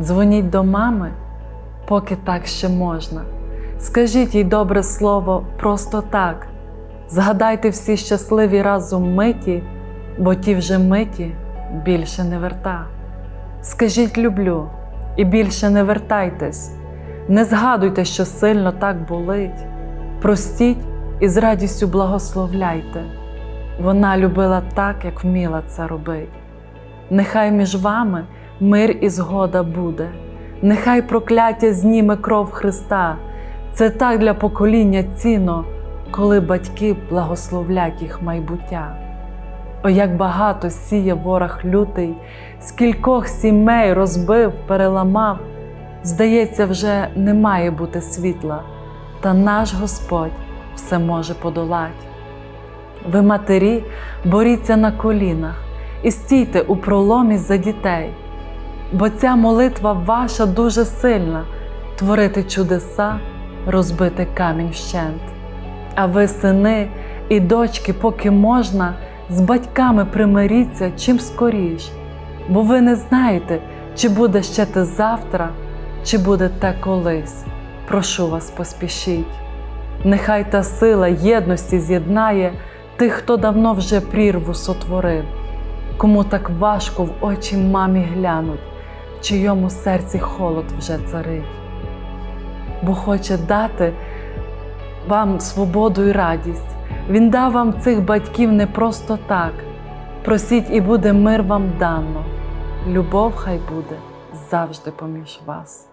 Дзвоніть до мами, поки так ще можна. Скажіть їй добре слово просто так. Згадайте всі щасливі разом миті, бо ті вже миті більше не верта. Скажіть люблю і більше не вертайтесь, не згадуйте, що сильно так болить. Простіть і з радістю благословляйте. Вона любила так, як вміла це робити. Нехай між вами мир і згода буде, нехай прокляття зніме кров Христа. Це так для покоління цінно, коли батьки благословлять їх майбуття. О, як багато сіє ворог лютий, скількох сімей розбив, переламав. Здається, вже не має бути світла, та наш Господь все може подолать. Ви, матері, боріться на колінах і стійте у проломі за дітей, бо ця молитва ваша дуже сильна творити чудеса, розбити камінь вщент. А ви, сини і дочки, поки можна, з батьками примиріться чим скоріш, бо ви не знаєте, чи буде ще те завтра, чи буде те колись. Прошу вас, поспішіть. Нехай та сила єдності з'єднає тих, хто давно вже прірву сотворив, кому так важко в очі мамі глянуть, чийому серці холод вже царить, бо хоче дати вам свободу і радість. Він дав вам цих батьків не просто так. Просіть, і буде мир вам дано. Любов хай буде завжди поміж вас.